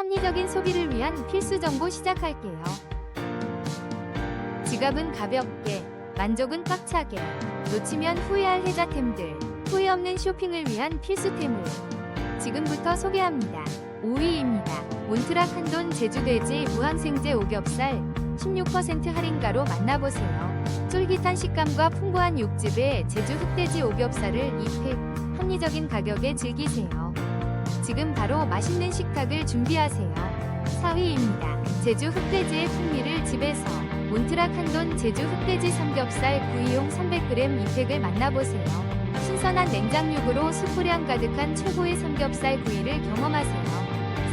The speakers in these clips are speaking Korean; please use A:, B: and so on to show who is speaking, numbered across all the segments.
A: 합리적인 소비를 위한 필수 정보 시작할게요. 지갑은 가볍게, 만족은 꽉차게, 놓치면 후회할 혜자템들, 후회 없는 쇼핑을 위한 필수템을 지금부터 소개합니다. 5위입니다. 몬트락 한돈 제주돼지 무항생제 오겹살 16% 할인가로 만나보세요. 쫄깃한 식감과 풍부한 육즙의 제주 흑돼지 오겹살을 2팩 합리적인 가격에 즐기세요. 지금 바로 맛있는 식탁을 준비하세요. 4위입니다. 제주 흑돼지의 풍미를 집에서 몬트락 한돈 제주 흑돼지 삼겹살 구이용 300g 2팩을 만나보세요. 신선한 냉장육으로 수포량 가득한 최고의 삼겹살 구이를 경험하세요.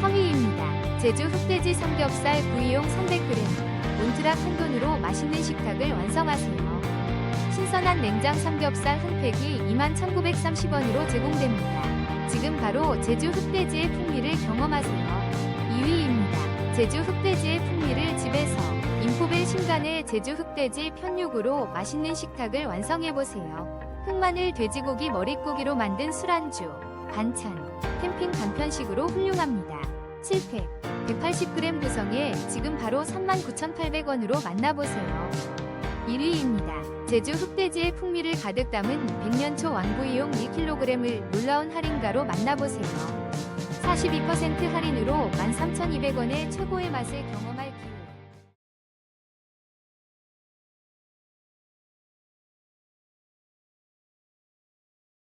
A: 3위입니다. 제주 흑돼지 삼겹살 구이용 300g 몬트락 한돈으로 맛있는 식탁을 완성하세요. 신선한 냉장 삼겹살 한 팩이 21,930원으로 제공됩니다. 지금 바로 제주 흑돼지의 풍미를 경험하세요. 2위입니다. 제주 흑돼지의 풍미를 집에서 인포벨 신간의 제주 흑돼지 편육으로 맛있는 식탁을 완성해보세요. 흑마늘 돼지고기 머릿고기로 만든 술안주, 반찬, 캠핑 간편식으로 훌륭합니다. 7팩 180g 구성에 지금 바로 39,800원으로 만나보세요. 1위입니다. 제주 흑돼지의 풍미를 가득 담은 백년초 왕구이용 2kg을 놀라운 할인가로 만나보세요. 42% 할인으로 13,200원의 최고의 맛을 경험할